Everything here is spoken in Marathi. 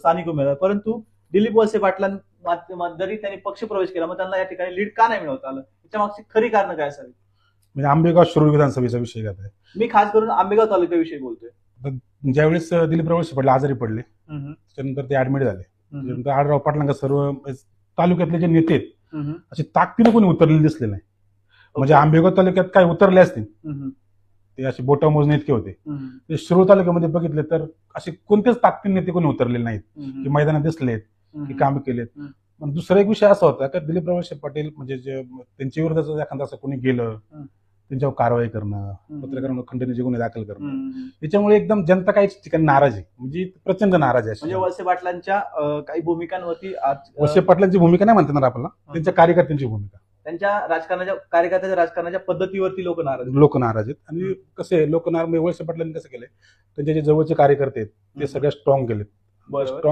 स्थानिक उमेदवार. परंतु दिलीप वळसे पाटलां जरी त्यांनी पक्ष प्रवेश केला मग त्यांना या ठिकाणी लीड का नाही मिळवता आलं? त्याच्या मागची खरी कारण काय असावी म्हणजे आंबेगाव शिरूर विधानसभेचा विषय घेत आहे? मी खास करून आंबेगाव तालुक्याविषयी बोलतोय. ज्यावेळेस दिलीप वळसे पाटील आजारी पडले त्यानंतर ते ऍडमिट झाले. त्यानंतर आडराव पाटलांका सर्व तालुक्यातले जे नेते आहेत असे ताकदीनं कोणी उतरलेले दिसले नाही. म्हणजे आंबेगाव तालुक्यात काय उतरले असतील ते असे बोटा मोजणे इतके होते. ते शिरूर तालुक्यामध्ये बघितले तर असे कोणतेच ताकदीन नेते कोणी उतरलेले नाहीत. की मैदानात दिसलेत की काम केलेत. पण दुसरा एक विषय असा होता की दिलीप वळसे पाटील म्हणजे जे त्यांच्या विरोधात एखादा असं कोणी गेलं. त्यांच्यावर कारवाई करणं पत्रकारांवर खंडणीचे गुन्हे दाखल करणं. त्याच्यामुळे एकदम जनता काही ठिकाणी नाराज आहे. म्हणजे प्रचंड नाराज आहे म्हणजे. वळसे पाटलांच्या काही भूमिकांवरती वळसे पाटलांची भूमिका नाही म्हणता येणार आपल्याला. त्यांच्या कार्यकर्त्यांची भूमिका. त्यांच्या राजकारणाच्या कार्यकर्त्याच्या राजकारणाच्या पद्धतीवरती लोक नाराज आहेत. लोक नाराज आहेत. आणि कसे लोक नाराज वळसे पाटलांनी कसं केलंय? त्यांचे जे जवळचे कार्यकर्ते आहेत ते सगळे स्ट्रॉंग केलेत बरोबर.